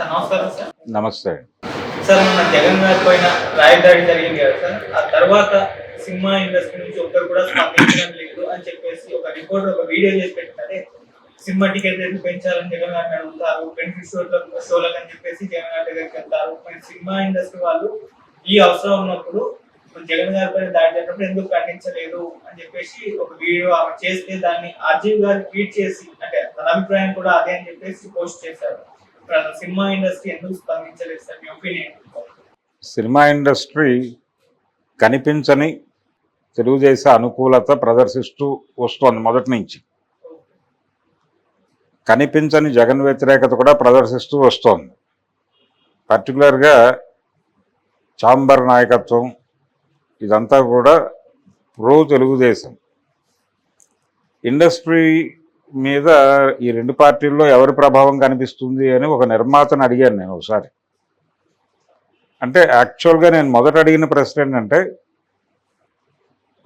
నమస్కారం సార్. నమస్తే. సార్ మన జగన్ గారి పైన రాయదాడి జరిగింది కదా సార్ ఆ తర్వాత సినిమా ఇండస్ట్రీ నుంచి ఒక్కరు కూడా స్పందించడం లేదు అని చెప్పేసి ఒక రిపోర్ట్ ఒక వీడియో చేసి పెట్టినదే సినిమా టికెట్ రేట్లు పెంచాలని జగన్ గారిని అడుగుతారు బెనిఫిట్ షోలకు షోలకు అని చెప్పేసి జగన్ గారి దగ్గరికి వెళ్తారు. మరి సినిమా ఇండస్ట్రీ వాళ్ళు ఈ అవసరం ఉన్నప్పుడు జగన్ గారి పైన దాడి చేసినప్పుడు ఎందుకు ఖండించలేదు అని చెప్పేసి ఒక వీడియో ఆమె చేస్తే దాన్ని అజీవ్ గారు ట్వీట్ చేసి అంటే తన అభిప్రాయం కూడా అదే అని చెప్పేసి పోస్ట్ చేశారు. సినిమా ఇండస్ట్రీ ఎందుకు స్పందించలేదు సార్? మీ ఒపీనియన్ సినిమా ఇండస్ట్రీ కనిపించని తెలుగుదేశ అనుకూలత ప్రదర్శిస్తూ వస్తోంది మొదటి నుంచి. కనిపించని జగన్ వ్యతిరేకత కూడా ప్రదర్శిస్తూ వస్తోంది. పర్టికులర్గా చాంబర్ నాయకత్వం ఇదంతా కూడా ప్రో తెలుగుదేశం. ఇండస్ట్రీ మీద ఈ రెండు పార్టీల్లో ఎవరి ప్రభావం కనిపిస్తుంది అని ఒక నిర్మాతను అడిగాను నేను ఒకసారి. అంటే యాక్చువల్గా నేను మొదట అడిగిన ప్రశ్న ఏంటంటే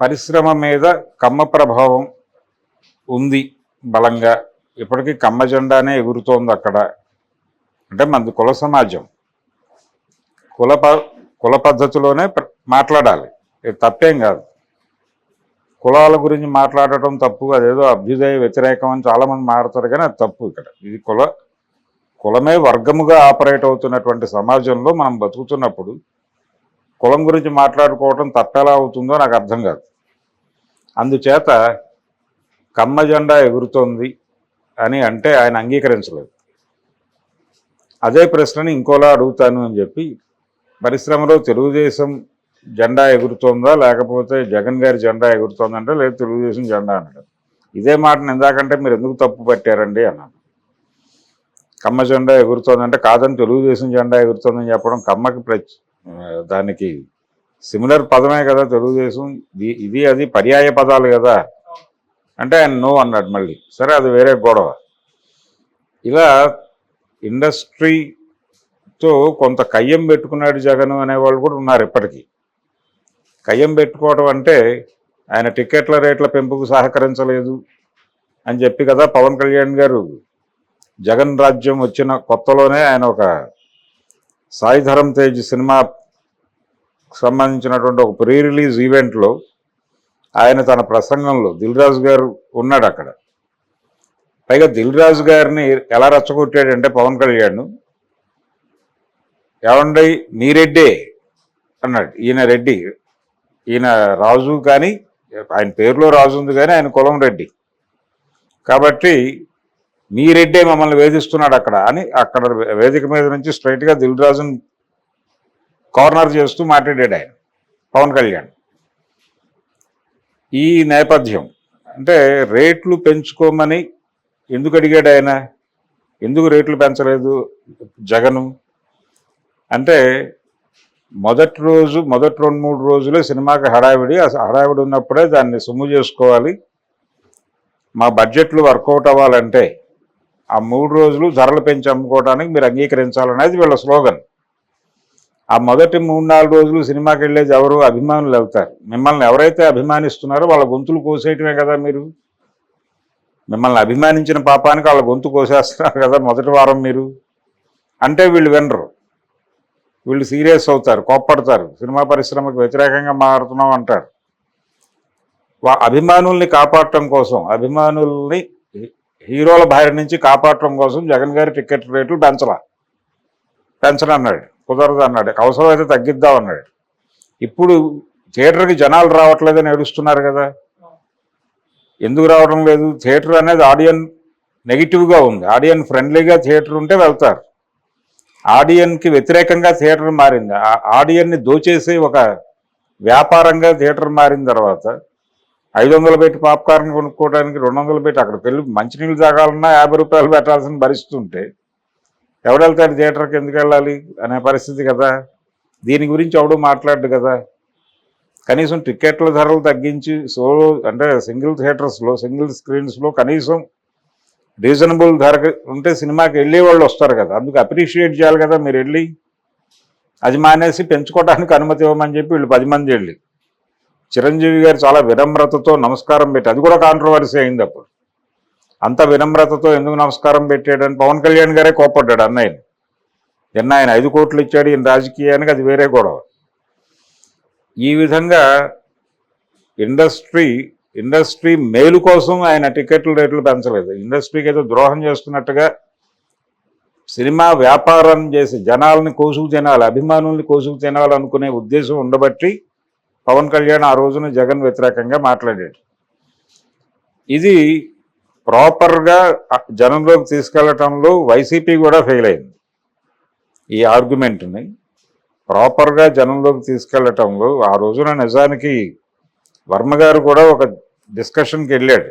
పరిశ్రమ మీద కమ్మ ప్రభావం ఉంది బలంగా. ఇప్పటికీ కమ్మ జెండానే ఎగురుతోంది అక్కడ. అంటే మనది కుల సమాజం. కుల ప- కుల పద్ధతిలోనే మాట్లాడాలి. ఇది తప్పేం కాదు. కులాల గురించి మాట్లాడటం తప్పు అదేదో అభ్యుదయ వ్యతిరేకం అని చాలామంది మాట్లాడతారు కానీ అది తప్పు ఇక్కడ. ఇది కుల కులమే వర్గముగా ఆపరేట్ అవుతున్నటువంటి సమాజంలో మనం బతుకుతున్నప్పుడు కులం గురించి మాట్లాడుకోవటం తప్పెలా అవుతుందో నాకు అర్థం కాదు. అందుచేత కమ్మ జెండా ఎగురుతోంది అని అంటే ఆయన అంగీకరించలేదు. అదే ప్రశ్నని ఇంకోలా అడుగుతాను అని చెప్పి పరిశ్రమలో తెలుగుదేశం జెండా ఎగురుతోందా? లేకపోతే జగన్ గారి జెండా ఎగురుతోందంటే లేదు తెలుగుదేశం జెండా అన్నాడు. ఇదే మాటను ఇందాకంటే మీరు ఎందుకు తప్పు పట్టారండి అన్నాను కమ్మ జెండా ఎగురుతోందంటే కాదని తెలుగుదేశం జెండా ఎగురుతోందని చెప్పడం కమ్మకి ప్రచ్ దానికి సిమిలర్ పదమే కదా తెలుగుదేశం. ఇది- ఇది అది పర్యాయ పదాలు కదా. అంటే ఆయన నో అన్నాడు మళ్ళీ. సరే అది వేరే గొడవ. ఇలా ఇండస్ట్రీతో కొంత కయ్యం పెట్టుకున్నాడు జగన్ అనేవాళ్ళు కూడా ఉన్నారు ఇప్పటికీ. కయ్యం పెట్టుకోవడం అంటే ఆయన టికెట్ల రేట్ల పెంపుకు సహకరించలేదు అని చెప్పి కదా పవన్ కళ్యాణ్ గారు. జగన్ రాజ్యం వచ్చిన కొత్తలోనే ఆయన ఒక సాయి ధరమ్ తేజ్ సినిమా సంబంధించినటువంటి ఒక ప్రీ రిలీజ్ ఈవెంట్లో ఆయన తన ప్రసంగంలో దిల్ రాజు గారు ఉన్నాడు అక్కడ. పైగా దిల్ రాజు గారిని ఎలా రచ్చగొట్టాడంటే పవన్ కళ్యాణ్ ఏమండీ మీ రెడ్డే అన్నాడు ఈయన రెడ్డి. ఈయన రాజు కానీ ఆయన పేరులో రాజు ఉంది కానీ ఆయన కులం రెడ్డి. కాబట్టి మీ రెడ్డే మమ్మల్ని వేధిస్తున్నాడు అక్కడ అని అక్కడ వేదిక మీద నుంచి స్ట్రైట్గా దిల్ రాజుని కార్నర్ చేస్తూ మాట్లాడాడు ఆయన పవన్ కళ్యాణ్. ఈ నేపథ్యం అంటే రేట్లు పెంచుకోమని ఎందుకు అడిగాడు ఆయన? ఎందుకు రేట్లు పెంచలేదు జగను? అంటే మొదటి రోజు మొదటి రెండు మూడు రోజులే సినిమాకి హడావిడి. హడావిడి ఉన్నప్పుడే దాన్ని సొమ్ము చేసుకోవాలి. మా బడ్జెట్లు వర్కౌట్ అవ్వాలంటే ఆ మూడు రోజులు ధరలు పెంచి అమ్ముకోవడానికి మీరు అంగీకరించాలనేది వీళ్ళ స్లోగన్. ఆ మొదటి మూడు నాలుగు రోజులు సినిమాకి వెళ్ళేది ఎవరు? అభిమానులు వెళ్తారు. మిమ్మల్ని ఎవరైతే అభిమానిస్తున్నారో వాళ్ళ గొంతులు కోసేయటమే కదా మీరు. మిమ్మల్ని అభిమానించిన పాపానికి వాళ్ళ గొంతు కోసేస్తున్నారు కదా మొదటి వారం మీరు. అంటే వీళ్ళు వినరు. వీళ్ళు సీరియస్ అవుతారు కోప్పడతారు. సినిమా పరిశ్రమకు వ్యతిరేకంగా మారుతున్నాం అంటారు. వా- అభిమానుల్ని కాపాడటం కోసం అభిమానుల్ని హీరోల బారి నుంచి కాపాడటం కోసం జగన్ గారి టికెట్ రేట్లు పెంచలా. పెంచనన్నాడు కుదరదు అన్నాడు అవసరమైతే తగ్గిద్దాం అన్నాడు. ఇప్పుడు థియేటర్కి జనాలు రావట్లేదని ఏడుస్తున్నారు కదా. ఎందుకు రావడం లేదు? థియేటర్ అనేది ఆడియన్ నెగిటివ్గా ఉంది. ఆడియన్ ఫ్రెండ్లీగా థియేటర్ ఉంటే వెళ్తారు. ఆడియన్కి వ్యతిరేకంగా థియేటర్ మారింది. ఆడియన్ని దోచేసే ఒక వ్యాపారంగా థియేటర్ మారిన తర్వాత ఐదు వందలు పెట్టి పాప్కార్న్ కొనుక్కోవడానికి రెండు వందలు పెట్టి అక్కడికి వెళ్ళి మంచినీళ్ళు తాగాలన్నా యాభై రూపాయలు పెట్టాల్సిన పరిస్థితి ఉంటే ఎవడెళ్తాడు థియేటర్కి ఎందుకు వెళ్ళాలి అనే పరిస్థితి కదా. దీని గురించి ఎవడు మాట్లాడు కదా. కనీసం టికెట్ల ధరలు తగ్గించి సో అంటే సింగిల్ థియేటర్స్లో సింగిల్ స్క్రీన్స్లో కనీసం రీజనబుల్ ధర ఉంటే సినిమాకి వెళ్ళే వాళ్ళు వస్తారు కదా. అందుకు అప్రిషియేట్ చేయాలి కదా మీరు వెళ్ళి. అది మానేసి పెంచుకోవడానికి అనుమతి ఇవ్వమని చెప్పి వీళ్ళు పది మంది వెళ్ళి. చిరంజీవి గారు చాలా వినమ్రతతో నమస్కారం పెట్టి అది కూడా కాంట్రవర్సీ అయింది అప్పుడు. అంత వినమ్రతతో ఎందుకు నమస్కారం పెట్టాడని పవన్ కళ్యాణ్ గారే కోపడ్డాడు అన్నయ్యని. నిన్న ఆయన ఐదు కోట్లు ఇచ్చాడు ఈయన రాజకీయానికి అది వేరే గొడవ. ఈ విధంగా ఇండస్ట్రీ ఇండస్ట్రీ మేలు కోసం ఆయన టికెట్ల రేట్లు పెంచలేదు. ఇండస్ట్రీకి ఏదో ద్రోహం చేస్తున్నట్టుగా సినిమా వ్యాపారం చేసి జనాల్ని కోసుకు తినాలి అభిమానుల్ని కోసుకు తినాలనుకునే ఉద్దేశం ఉండబట్టి పవన్ కళ్యాణ్ ఆ రోజున జగన్ వ్యతిరేకంగా మాట్లాడాడు. ఇది ప్రాపర్గా జనంలోకి తీసుకెళ్ళటంలో వైసీపీ కూడా ఫెయిల్ అయింది. ఈ ఆర్గ్యుమెంట్ని ప్రాపర్గా జనంలోకి తీసుకెళ్ళటంలో ఆ రోజున నిజానికి వర్మ గారు కూడా ఒక డిస్కషన్కి వెళ్ళాడు.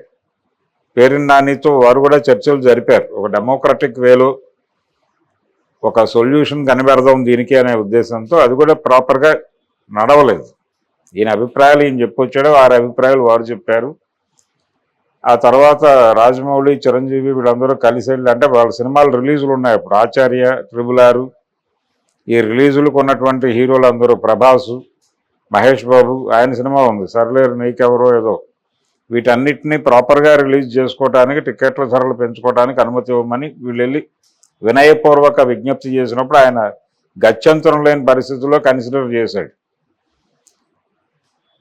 పేరిన్ నానితో వారు కూడా చర్చలు జరిపారు. ఒక డెమోక్రటిక్ వేలో ఒక సొల్యూషన్ కనబెడదాం దీనికి అనే ఉద్దేశంతో అది కూడా ప్రాపర్గా నడవలేదు. ఈయన అభిప్రాయాలు ఈయన చెప్పొచ్చాడు వారి అభిప్రాయాలు వారు చెప్పారు. ఆ తర్వాత రాజమౌళి చిరంజీవి వీళ్ళందరూ కలిసి వెళ్ళి అంటే వాళ్ళ సినిమాలు రిలీజులు ఉన్నాయి. అప్పుడు ఆచార్య ట్రిబుల్ ఆరు ఈ రిలీజులకు ఉన్నటువంటి హీరోలు అందరూ ప్రభాసు మహేష్ బాబు ఆయన సినిమా ఉంది. సర్లేరు నీకెవరో ఏదో. వీటన్నిటిని ప్రాపర్గా రిలీజ్ చేసుకోవడానికి టికెట్ల ధరలు పెంచుకోవడానికి అనుమతి ఇవ్వమని వీళ్ళు వెళ్ళి వినయపూర్వక విజ్ఞప్తి చేసినప్పుడు ఆయన గత్యంతరం లేని పరిస్థితుల్లో కన్సిడర్ చేశాడు.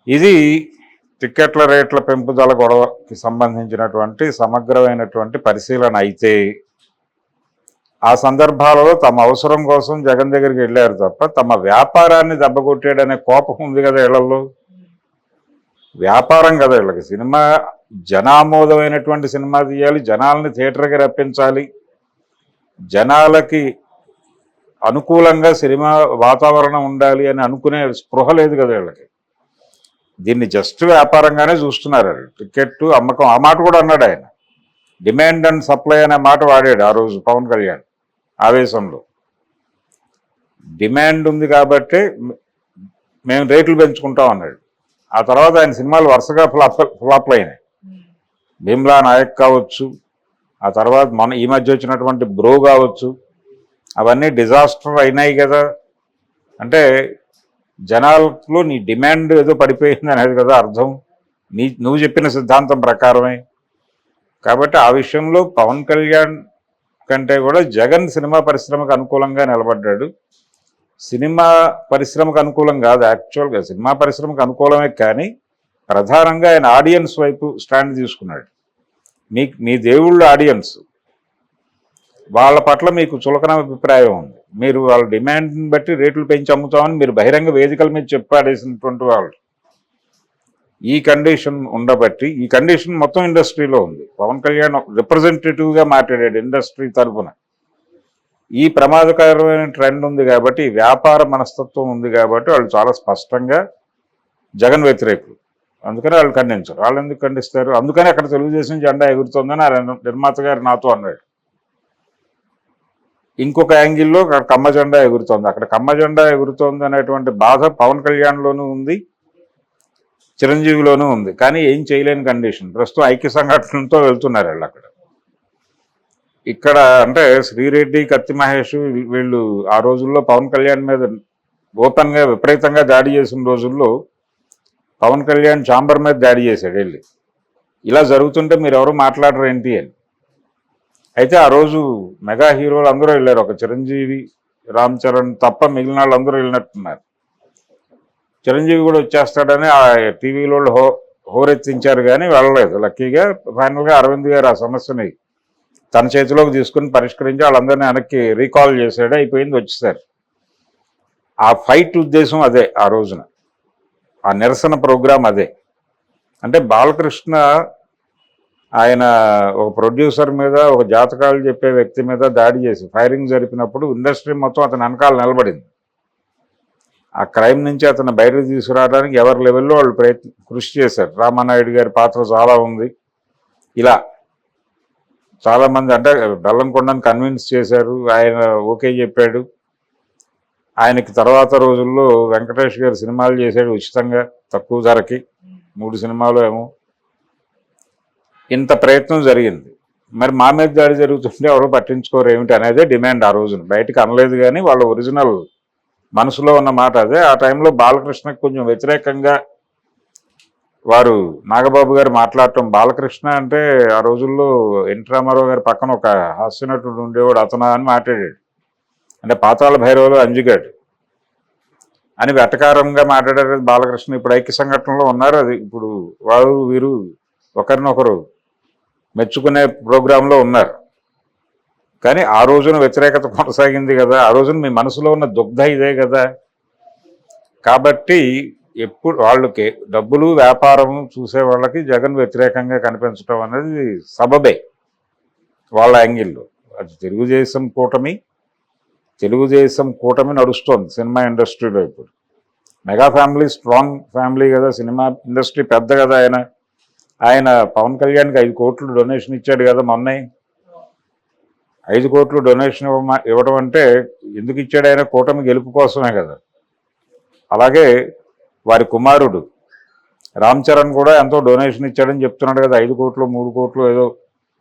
ఇది టిక్కెట్ల రేట్ల పెంపుదల గొడవకి సంబంధించినటువంటి సమగ్రమైనటువంటి పరిశీలన అయితే ఆ సందర్భాలలో తమ అవసరం కోసం జగన్ దగ్గరికి వెళ్ళారు తప్ప తమ వ్యాపారాన్ని దెబ్బకొట్టాడనే కోపం ఉంది కదా ఇళ్ళలో. వ్యాపారం కదా వీళ్ళకి. సినిమా జనామోదమైనటువంటి సినిమా తీయాలి జనాలని థియేటర్కి రప్పించాలి. జనాలకి అనుకూలంగా సినిమా వాతావరణం ఉండాలి అని అనుకునే స్పృహ లేదు కదా వీళ్ళకి. దీన్ని జస్ట్ వ్యాపారంగానే చూస్తున్నారు టికెట్ అమ్మకం ఆ మాట కూడా అన్నాడు ఆయన. డిమాండ్ అండ్ సప్లై అనే మాట వాడాడు ఆ రోజు పవన్ కళ్యాణ్ ఆవేశంలో. డిమాండ్ ఉంది కాబట్టి మేము రేట్లు పెంచుకుంటాం అన్నాడు. ఆ తర్వాత ఆయన సినిమాలు వరుసగా ఫ్లాప్ ఫ్లాప్లు అయినాయి. భీమ్లా నాయక్ కావచ్చు ఆ తర్వాత మన ఈ మధ్య వచ్చినటువంటి బ్రో కావచ్చు అవన్నీ డిజాస్టర్ అయినాయి కదా. అంటే జనాల్లో నీ డిమాండ్ ఏదో పడిపోయింది అనేది కదా అర్థం. నీ నువ్వు చెప్పిన సిద్ధాంతం ప్రకారమే. కాబట్టి ఆ విషయంలో పవన్ కళ్యాణ్ కంటే కూడా జగన్ సినిమా పరిశ్రమకు అనుకూలంగా నిలబడ్డాడు. సినిమా పరిశ్రమకు అనుకూలం కాదు యాక్చువల్గా సినిమా పరిశ్రమకు అనుకూలమే కానీ ప్రధానంగా ఆయన ఆడియన్స్ వైపు స్టాండ్ తీసుకున్నాడు. మీ మీ దేవుళ్ళ ఆడియన్స్ వాళ్ళ పట్ల మీకు చులకన అభిప్రాయం ఉంది. మీరు వాళ్ళ డిమాండ్ని బట్టి రేట్లు పెంచి అమ్ముతామని మీరు బహిరంగ వేదికల మీద చెప్పాడేసినటువంటి వాళ్ళు. ఈ కండిషన్ ఉండబట్టి ఈ కండిషన్ మొత్తం ఇండస్ట్రీలో ఉంది. పవన్ కళ్యాణ్ రిప్రజెంటేటివ్గా మాట్లాడాడు ఇండస్ట్రీ తరఫున ఈ ప్రమాదకరమైన ట్రెండ్ ఉంది కాబట్టి వ్యాపార మనస్తత్వం ఉంది కాబట్టి వాళ్ళు చాలా స్పష్టంగా జగన్ వ్యతిరేకులు. అందుకని వాళ్ళు ఖండించరు. వాళ్ళు ఎందుకు ఖండిస్తారు? అందుకని అక్కడ తెలుగుదేశం జెండా ఎగురుతుందని ఆ నిర్మాత గారు నాతో అన్నాడు. ఇంకొక యాంగిల్లో అక్కడ కమ్మ జెండా ఎగురుతోంది. అక్కడ కమ్మ జెండా ఎగురుతోంది అనేటువంటి బాధ పవన్ కళ్యాణ్లోనూ ఉంది చిరంజీవిలోనూ ఉంది. కానీ ఏం చేయలేని కండిషన్. ప్రస్తుతం ఐక్య సంఘటనలతో వెళ్తున్నారు వాళ్ళు అక్కడ. ఇక్కడ అంటే శ్రీరెడ్డి కత్తి మహేష్ వీళ్ళు ఆ రోజుల్లో పవన్ కళ్యాణ్ మీద ఓపెన్గా విపరీతంగా దాడి చేసిన రోజుల్లో పవన్ కళ్యాణ్ చాంబర్ మీద దాడి చేశాడు వెళ్ళి. ఇలా జరుగుతుంటే మీరు ఎవరు మాట్లాడరు ఏంటి అని. అయితే ఆ రోజు మెగా హీరోలు అందరూ వెళ్ళారు. ఒక చిరంజీవి రామ్ చరణ్ తప్ప మిగిలిన వాళ్ళు అందరూ వెళ్ళినట్టున్నారు. చిరంజీవి కూడా వచ్చేస్తాడని ఆ టీవీలో హో హోరెత్తించారు కానీ వెళ్ళలేదు. లక్కీగా ఫైనల్గా అరవింద్ గారు ఆ సమస్యని తన చేతిలోకి తీసుకుని పరిష్కరించి వాళ్ళందరినీ వెనక్కి రీకాల్ చేశాడు. అయిపోయింది వచ్చేసారు. ఆ ఫైట్ ఉద్దేశం అదే ఆ రోజున. ఆ నిరసన ప్రోగ్రాం అదే. అంటే బాలకృష్ణ ఆయన ఒక ప్రొడ్యూసర్ మీద ఒక జాతకాలు చెప్పే వ్యక్తి మీద దాడి చేసి ఫైరింగ్ జరిపినప్పుడు ఇండస్ట్రీ మొత్తం అతని వెనకాల నిలబడింది. ఆ క్రైమ్ నుంచి అతను బయటకు తీసుకురావడానికి ఎవరి లెవెల్లో వాళ్ళు ప్రయత్నం కృషి చేశారు. రామానాయుడు గారి పాత్ర చాలా ఉంది. ఇలా చాలామంది అంటే బెల్లంకొండని కన్విన్స్ చేశారు. ఆయన ఓకే చెప్పాడు. ఆయనకి తర్వాత రోజుల్లో వెంకటేష్ గారు సినిమాలు చేశాడు ఉచితంగా తక్కువ ధరకి. మూడు సినిమాలు ఏమో. ఇంత ప్రయత్నం జరిగింది. మరి మా మీద దాడి జరుగుతుంటే ఎవరు పట్టించుకోరు ఏమిటి అనేదే డిమాండ్ ఆ రోజున. బయటకు అనలేదు కానీ వాళ్ళ ఒరిజినల్ మనసులో ఉన్న మాట అదే. ఆ టైంలో బాలకృష్ణకు కొంచెం వ్యతిరేకంగా వారు నాగబాబు గారు మాట్లాడటం బాలకృష్ణ అంటే ఆ రోజుల్లో ఎన్టీ రామారావు గారి పక్కన ఒక హాస్యనటుడు ఉండేవాడు. అతను అని మాట్లాడాడు. అంటే పాతాళ భైరవులు అంజుగాడు. అని వెటకారంగా మాట్లాడారు బాలకృష్ణ. ఇప్పుడు ఐక్య సంఘటనలో ఉన్నారు అది. ఇప్పుడు వారు వీరు ఒకరినొకరు మెచ్చుకునే ప్రోగ్రాంలో ఉన్నారు. కానీ ఆ రోజున వ్యతిరేకత కొనసాగింది కదా. ఆ రోజున మీ మనసులో ఉన్న దుగ్ధ ఇదే కదా. కాబట్టి ఎప్పుడు వాళ్ళకి డబ్బులు వ్యాపారం చూసే వాళ్ళకి జగన్ వ్యతిరేకంగా కనిపించడం అనేది సబబే వాళ్ళ యాంగిల్లో. అది తెలుగుదేశం కూటమి తెలుగుదేశం కూటమి నడుస్తోంది సినిమా ఇండస్ట్రీలో ఇప్పుడు. మెగా ఫ్యామిలీ స్ట్రాంగ్ ఫ్యామిలీ కదా సినిమా ఇండస్ట్రీ పెద్ద కదా ఆయన. ఆయన పవన్ కళ్యాణ్కి ఐదు కోట్లు డొనేషన్ ఇచ్చాడు కదా మొన్నే. ఐదు కోట్లు డొనేషన్ ఇవ్వమ- ఇవ్వడం అంటే ఎందుకు ఇచ్చాడు ఆయన? కూటమి గెలుపు కోసమే కదా. అలాగే వారి కుమారుడు. రామ్ చరణ్ కూడా ఎంతో డొనేషన్ ఇచ్చాడని చెప్తున్నాడు కదా ఐదు కోట్లు మూడు కోట్లు ఏదో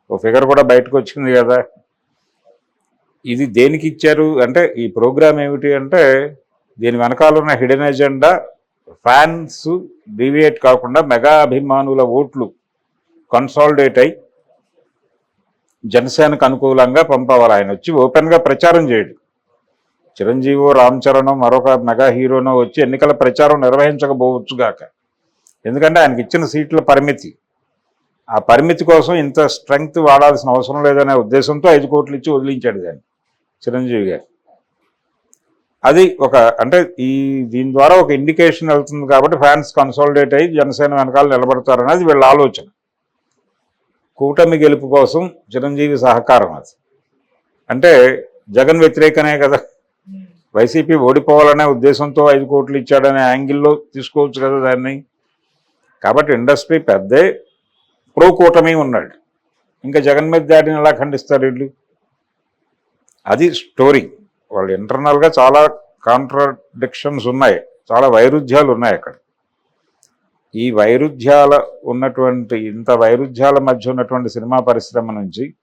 ఓ ఫిగర్ కూడా బయటకు వచ్చింది కదా. ఇది దేనికి ఇచ్చారు? అంటే ఈ ప్రోగ్రామ్ ఏమిటి అంటే దీని వెనకాల ఉన్న హిడెన్ ఎజెండా ఫ్యాన్స్ డివియేట్ కాకుండా మెగా అభిమానుల ఓట్లు కన్సాలిడేట్ అయి జనసేనకు అనుకూలంగా పంపవాలి ఆయన వచ్చి ఓపెన్గా ప్రచారం చేయడు. చిరంజీవి రామ్ చరణ్ మరొక మెగా హీరోనో వచ్చి ఎన్నికల ప్రచారం నిర్వహించకపోవచ్చుగాక ఎందుకంటే ఆయనకి ఇచ్చిన సీట్ల పరిమితి. ఆ పరిమితి కోసం ఇంత స్ట్రెంగ్త్ వాడాల్సిన అవసరం లేదనే ఉద్దేశంతో ఐదు కోట్లు ఇచ్చి వదిలించాడు దాన్ని చిరంజీవి గారు. అది ఒక అంటే ఈ దీని ద్వారా ఒక ఇండికేషన్ వెళ్తుంది కాబట్టి ఫ్యాన్స్ కన్సాలిడేట్ అయ్యి జనసేన వెనకాల నిలబడతారనేది వీళ్ళ ఆలోచన. కూటమి గెలుపు కోసం చిరంజీవి సహకారం అది. అంటే జగన్ వ్యతిరేకనే కదా. వైసీపీ ఓడిపోవాలనే ఉద్దేశంతో ఐదు కోట్లు ఇచ్చాడనే యాంగిల్లో తీసుకోవచ్చు కదా దాన్ని. కాబట్టి ఇండస్ట్రీ పెద్దే ప్రో కూటమి ఉన్నాడు. ఇంకా జగన్ మీద దాడిని ఎలా ఖండిస్తారు వీళ్ళు? అది స్టోరీ. వాళ్ళు ఇంటర్నల్గా చాలా కాంట్రడిక్షన్స్ ఉన్నాయి. చాలా వైరుధ్యాలు ఉన్నాయి అక్కడ. ఈ వైరుధ్యాల ఉన్నటువంటి ఇంత వైరుధ్యాల మధ్య ఉన్నటువంటి సినిమా పరిశ్రమ నుంచి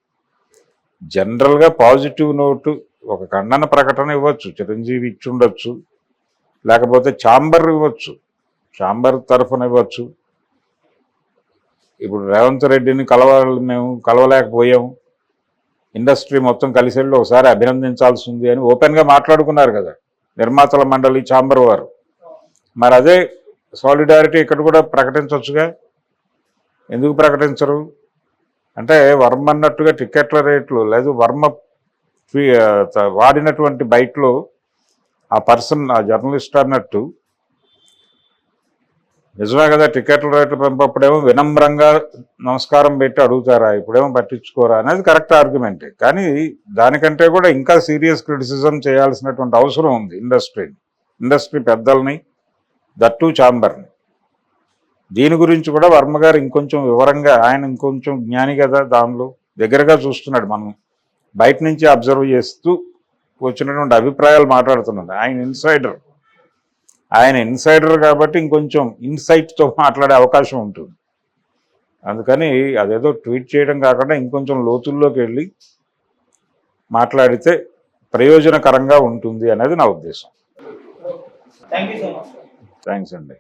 జనరల్గా పాజిటివ్ నోటు ఒక ఖండన ప్రకటన ఇవ్వచ్చు చిరంజీవి ఇచ్చి ఉండొచ్చు లేకపోతే ఛాంబర్ ఇవ్వచ్చు ఛాంబర్ తరఫున ఇవ్వచ్చు. ఇప్పుడు రేవంత్ రెడ్డిని కలవాలి మేము కలవలేకపోయాము ఇండస్ట్రీ మొత్తం కలిసి వెళ్ళి ఒకసారి అభినందించాల్సి ఉంది అని ఓపెన్గా మాట్లాడుకున్నారు కదా నిర్మాతల మండలి ఛాంబర్ వారు. మరి అదే సాలిడారిటీ ఇక్కడ కూడా ప్రకటించవచ్చుగా ఎందుకు ప్రకటించరు? అంటే వర్మ అన్నట్టుగా టికెట్ల రేట్లు లేదు వర్మ వాడినటువంటి బైక్లో ఆ పర్సన్ ఆ జర్నలిస్ట్ అన్నట్టు నిజమే కదా టికెట్ల రేట్లు పంపప్పుడేమో వినమ్రంగా నమస్కారం పెట్టి అడుగుతారా ఇప్పుడేమో పట్టించుకోరా అనేది కరెక్ట్ ఆర్గ్యుమెంటే. కానీ దానికంటే కూడా ఇంకా సీరియస్ క్రిటిసిజం చేయాల్సినటువంటి అవసరం ఉంది ఇండస్ట్రీని. ఇండస్ట్రీ పెద్దల్ని దట్టు ఛాంబర్ని. దీని గురించి కూడా వర్మ గారు ఇంకొంచెం వివరంగా ఆయన ఇంకొంచెం జ్ఞాని కదా దానిలో దగ్గరగా చూస్తున్నాడు మనం. బయట నుంచి అబ్జర్వ్ చేస్తూ వచ్చినటువంటి అభిప్రాయాలు మాట్లాడుతున్నాడు ఆయన ఇన్సైడర్. ఆయన ఇన్సైడర్ కాబట్టి ఇంకొంచెం ఇన్సైట్తో మాట్లాడే అవకాశం ఉంటుంది. అందుకని అదేదో ట్వీట్ చేయడం కాకుండా ఇంకొంచెం లోతుల్లోకి వెళ్ళి మాట్లాడితే ప్రయోజనకరంగా ఉంటుంది అనేది నా ఉద్దేశం. థ్యాంక్స్ అండి.